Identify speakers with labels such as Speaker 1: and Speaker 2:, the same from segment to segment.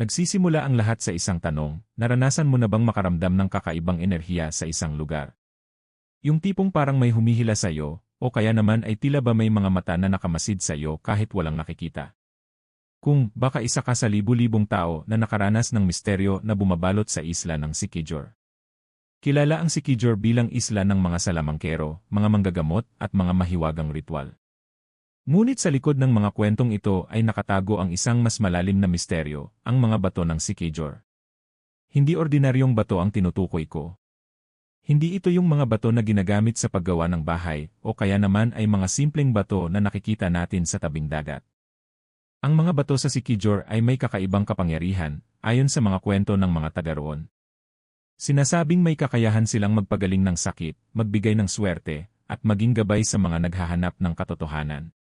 Speaker 1: Nagsisimula ang lahat sa isang tanong, naranasan mo na bang makaramdam ng kakaibang enerhiya sa isang lugar? Yung tipong parang may humihila sa iyo, o kaya naman ay tila ba may mga mata na nakamasid sa iyo kahit walang nakikita. Kung baka isa ka sa libu-libong tao na nakaranas ng misteryo na bumabalot sa isla ng Sikijor. Kilala ang Sikijor bilang isla ng mga salamangkero, mga manggagamot at mga mahiwagang ritual. Ngunit sa likod ng mga kwentong ito ay nakatago ang isang mas malalim na misteryo, ang mga bato ng Sikijor. Hindi ordinaryong bato ang tinutukoy ko. Hindi ito yung mga bato na ginagamit sa paggawa ng bahay, o kaya naman ay mga simpleng bato na nakikita natin sa tabing dagat. Ang mga bato sa Sikijor ay may kakaibang kapangyarihan, ayon sa mga kwento ng mga taga roon. Sinasabing may kakayahan silang magpagaling ng sakit, magbigay ng swerte, at maging gabay sa mga naghahanap ng katotohanan.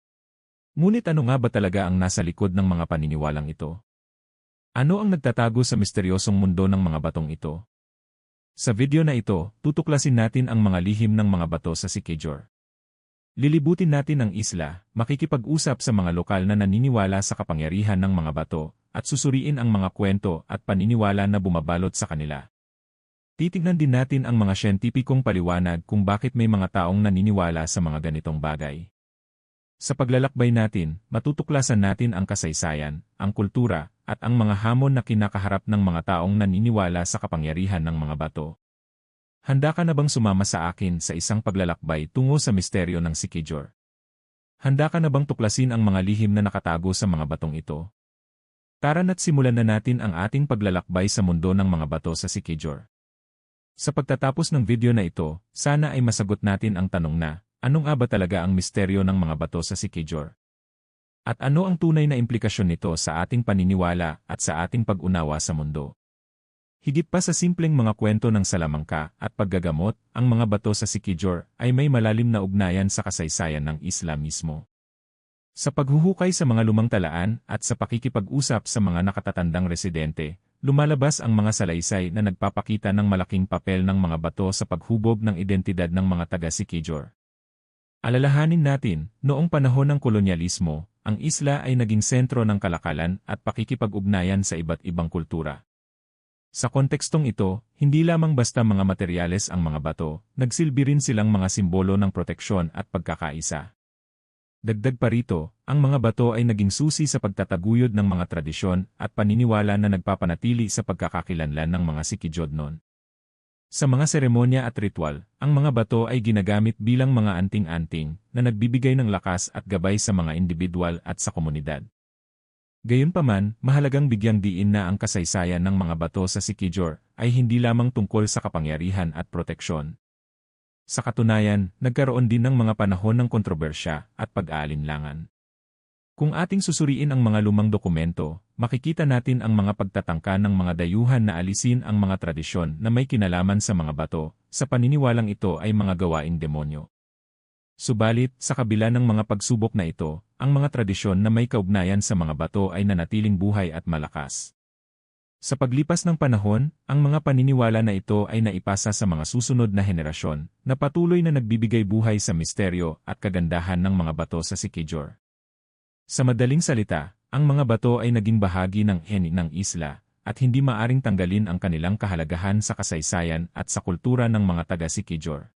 Speaker 1: Ngunit ano nga ba talaga ang nasa likod ng mga paniniwalang ito? Ano ang nagtatago sa misteryosong mundo ng mga batong ito? Sa video na ito, tutuklasin natin ang mga lihim ng mga bato sa Sikijor. Lilibutin natin ang isla, makikipag-usap sa mga lokal na naniniwala sa kapangyarihan ng mga bato, at susuriin ang mga kwento at paniniwala na bumabalot sa kanila. Titignan din natin ang mga siyentipikong paliwanag kung bakit may mga taong naniniwala sa mga ganitong bagay. Sa paglalakbay natin, matutuklasan natin ang kasaysayan, ang kultura, at ang mga hamon na kinakaharap ng mga taong naniniwala sa kapangyarihan ng mga bato. Handa ka na bang sumama sa akin sa isang paglalakbay tungo sa misteryo ng Sikijor? Handa ka na bang tuklasin ang mga lihim na nakatago sa mga batong ito? Tara na't simulan na natin ang ating paglalakbay sa mundo ng mga bato sa Sikijor. Sa pagtatapos ng video na ito, sana ay masagot natin ang tanong na, Anong nga ba talaga ang misteryo ng mga bato sa Sikijor? At ano ang tunay na implikasyon nito sa ating paniniwala at sa ating pag-unawa sa mundo? Higit pa sa simpleng mga kwento ng salamangka at paggagamot, ang mga bato sa Sikijor ay may malalim na ugnayan sa kasaysayan ng Islam mismo. Sa paghuhukay sa mga lumang talaan at sa pakikipag-usap sa mga nakatatandang residente, lumalabas ang mga salaysay na nagpapakita ng malaking papel ng mga bato sa paghubog ng identidad ng mga taga-Sikijor. Alalahanin natin, noong panahon ng kolonyalismo, ang isla ay naging sentro ng kalakalan at pakikipag-ugnayan sa iba't ibang kultura. Sa kontekstong ito, hindi lamang basta mga materyales ang mga bato, nagsilbi rin silang mga simbolo ng proteksyon at pagkakaisa. Dagdag pa rito, ang mga bato ay naging susi sa pagtataguyod ng mga tradisyon at paniniwala na nagpapanatili sa pagkakakilanlan ng mga Sikijod noon. Sa mga seremonya at ritual, ang mga bato ay ginagamit bilang mga anting-anting na nagbibigay ng lakas at gabay sa mga individual at sa komunidad. Gayunpaman, mahalagang bigyang diin na ang kasaysayan ng mga bato sa Sikijor ay hindi lamang tungkol sa kapangyarihan at proteksyon. Sa katunayan, nagkaroon din ng mga panahon ng kontrobersya at pag-aalinlangan. Kung ating susuriin ang mga lumang dokumento, makikita natin ang mga pagtatangka ng mga dayuhan na alisin ang mga tradisyon na may kinalaman sa mga bato, sa paniniwalang ito ay mga gawaing demonyo. Subalit, sa kabila ng mga pagsubok na ito, ang mga tradisyon na may kaugnayan sa mga bato ay nanatiling buhay at malakas. Sa paglipas ng panahon, ang mga paniniwala na ito ay naipasa sa mga susunod na henerasyon, na patuloy na nagbibigay buhay sa misteryo at kagandahan ng mga bato sa Sikijor. Sa madaling salita, ang mga bato ay naging bahagi ng heni ng isla, at hindi maaring tanggalin ang kanilang kahalagahan sa kasaysayan at sa kultura ng mga taga Sikijor.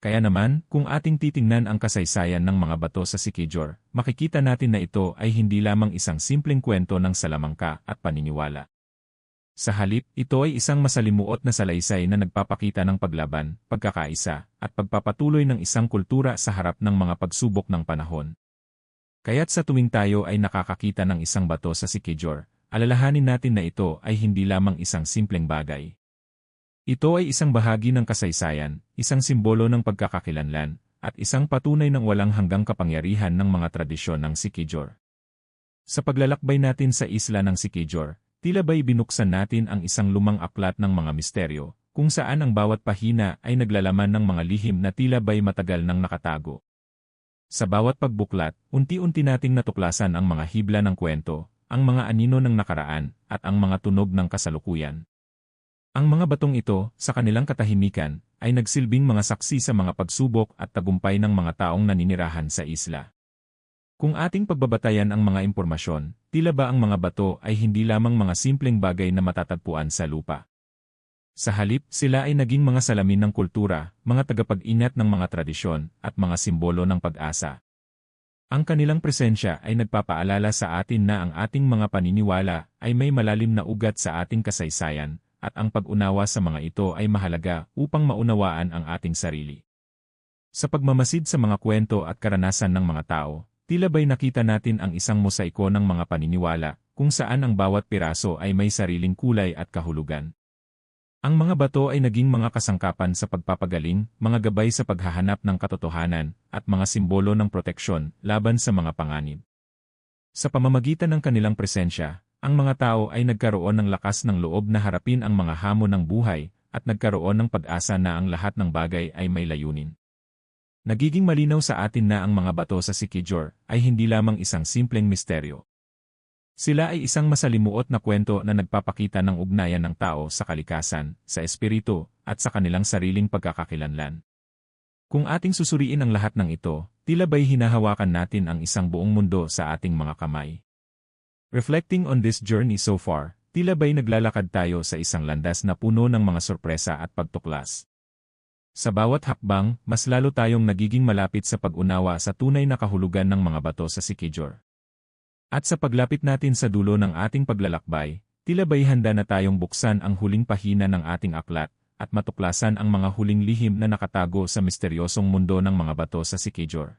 Speaker 1: Kaya naman, kung ating titingnan ang kasaysayan ng mga bato sa Sikijor, makikita natin na ito ay hindi lamang isang simpleng kwento ng salamangka at paniniwala. Sa halip, ito ay isang masalimuot na salaysay na nagpapakita ng paglaban, pagkakaisa, at pagpapatuloy ng isang kultura sa harap ng mga pagsubok ng panahon. Kaya't sa tuwing tayo ay nakakakita ng isang bato sa Sikijor, alalahanin natin na ito ay hindi lamang isang simpleng bagay. Ito ay isang bahagi ng kasaysayan, isang simbolo ng pagkakakilanlan, at isang patunay ng walang hanggang kapangyarihan ng mga tradisyon ng Sikijor. Sa paglalakbay natin sa isla ng Sikijor, tila ba'y binuksan natin ang isang lumang aklat ng mga misteryo, kung saan ang bawat pahina ay naglalaman ng mga lihim na tila ba'y matagal nang nakatago. Sa bawat pagbuklat, unti-unti nating natuklasan ang mga hibla ng kwento, ang mga anino ng nakaraan, at ang mga tunog ng kasalukuyan. Ang mga batong ito, sa kanilang katahimikan, ay nagsilbing mga saksi sa mga pagsubok at tagumpay ng mga taong naninirahan sa isla. Kung ating pagbabatayan ang mga impormasyon, tila ba ang mga bato ay hindi lamang mga simpleng bagay na matatagpuan sa lupa. Sa halip, sila ay naging mga salamin ng kultura, mga tagapag-ingat ng mga tradisyon, at mga simbolo ng pag-asa. Ang kanilang presensya ay nagpapaalala sa atin na ang ating mga paniniwala ay may malalim na ugat sa ating kasaysayan, at ang pag-unawa sa mga ito ay mahalaga upang maunawaan ang ating sarili. Sa pagmamasid sa mga kwento at karanasan ng mga tao, Tila ba'y nakita natin ang isang mosaiko ng mga paniniwala, kung saan ang bawat piraso ay may sariling kulay at kahulugan. Ang mga bato ay naging mga kasangkapan sa pagpapagaling, mga gabay sa paghahanap ng katotohanan, at mga simbolo ng proteksyon laban sa mga panganib. Sa pamamagitan ng kanilang presensya, ang mga tao ay nagkaroon ng lakas ng loob na harapin ang mga hamon ng buhay, at nagkaroon ng pag-asa na ang lahat ng bagay ay may layunin. Nagiging malinaw sa atin na ang mga bato sa Sikijor ay hindi lamang isang simpleng misteryo. Sila ay isang masalimuot na kwento na nagpapakita ng ugnayan ng tao sa kalikasan, sa espiritu, at sa kanilang sariling pagkakakilanlan. Kung ating susuriin ang lahat ng ito, tila ba'y hinahawakan natin ang isang buong mundo sa ating mga kamay. Reflecting on this journey so far, tila ba'y naglalakad tayo sa isang landas na puno ng mga sorpresa at pagtuklas. Sa bawat hakbang, mas lalo tayong nagiging malapit sa pag-unawa sa tunay na kahulugan ng mga bato sa Sikijor. At sa paglapit natin sa dulo ng ating paglalakbay, tila ba'y handa na tayong buksan ang huling pahina ng ating aklat at matuklasan ang mga huling lihim na nakatago sa misteryosong mundo ng mga bato sa Sikijor.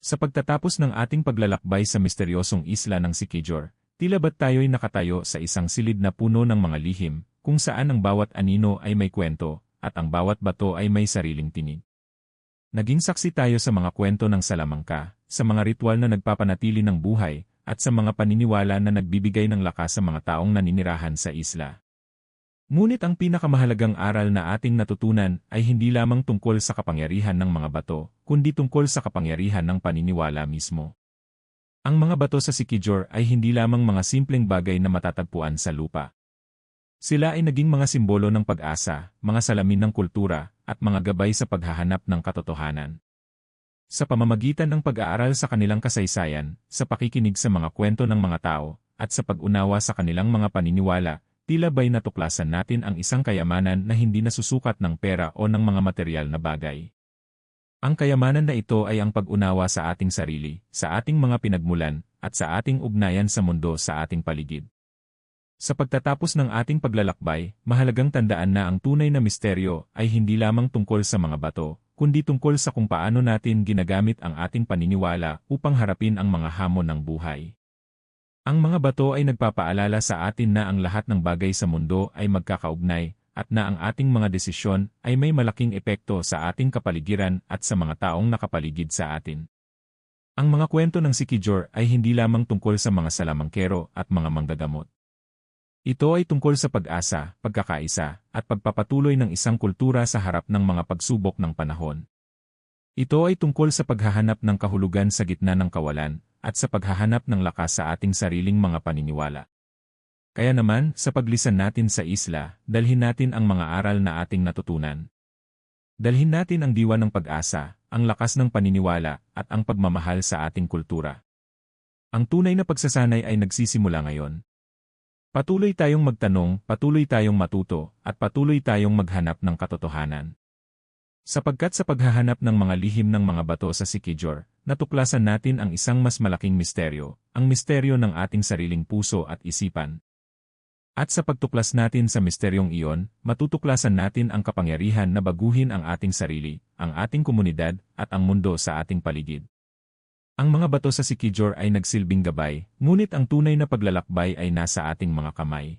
Speaker 1: Sa pagtatapos ng ating paglalakbay sa misteryosong isla ng Sikijor, tila ba't tayo'y nakatayo sa isang silid na puno ng mga lihim, kung saan ang bawat anino ay may kwento, at ang bawat bato ay may sariling tinig. Naging saksi tayo sa mga kwento ng salamangka, sa mga ritual na nagpapanatili ng buhay, at sa mga paniniwala na nagbibigay ng lakas sa mga taong naninirahan sa isla. Ngunit ang pinakamahalagang aral na ating natutunan ay hindi lamang tungkol sa kapangyarihan ng mga bato, kundi tungkol sa kapangyarihan ng paniniwala mismo. Ang mga bato sa Sikijor ay hindi lamang mga simpleng bagay na matatagpuan sa lupa. Sila ay naging mga simbolo ng pag-asa, mga salamin ng kultura, at mga gabay sa paghahanap ng katotohanan. Sa pamamagitan ng pag-aaral sa kanilang kasaysayan, sa pakikinig sa mga kwento ng mga tao, at sa pag-unawa sa kanilang mga paniniwala, tila ba'y natuklasan natin ang isang kayamanan na hindi nasusukat ng pera o ng mga material na bagay. Ang kayamanan na ito ay ang pag-unawa sa ating sarili, sa ating mga pinagmulan, at sa ating ugnayan sa mundo sa ating paligid. Sa pagtatapos ng ating paglalakbay, mahalagang tandaan na ang tunay na misteryo ay hindi lamang tungkol sa mga bato, kundi tungkol sa kung paano natin ginagamit ang ating paniniwala upang harapin ang mga hamon ng buhay. Ang mga bato ay nagpapaalala sa atin na ang lahat ng bagay sa mundo ay magkakaugnay, at na ang ating mga desisyon ay may malaking epekto sa ating kapaligiran at sa mga taong nakapaligid sa atin. Ang mga kwento ng Sikijor ay hindi lamang tungkol sa mga salamangkero at mga manggagamot. Ito ay tungkol sa pag-asa, pagkakaisa, at pagpapatuloy ng isang kultura sa harap ng mga pagsubok ng panahon. Ito ay tungkol sa paghahanap ng kahulugan sa gitna ng kawalan, at sa paghahanap ng lakas sa ating sariling mga paniniwala. Kaya naman, sa paglisan natin sa isla, dalhin natin ang mga aral na ating natutunan. Dalhin natin ang diwa ng pag-asa, ang lakas ng paniniwala, at ang pagmamahal sa ating kultura. Ang tunay na pagsasanay ay nagsisimula ngayon. Patuloy tayong magtanong, patuloy tayong matuto, at patuloy tayong maghanap ng katotohanan. Sapagkat sa paghahanap ng mga lihim ng mga bato sa Sikijor, natuklasan natin ang isang mas malaking misteryo, ang misteryo ng ating sariling puso at isipan. At sa pagtuklas natin sa misteryong iyon, matutuklasan natin ang kapangyarihan na baguhin ang ating sarili, ang ating komunidad, at ang mundo sa ating paligid. Ang mga bato sa Sikijor ay nagsilbing gabay, ngunit ang tunay na paglalakbay ay nasa ating mga kamay.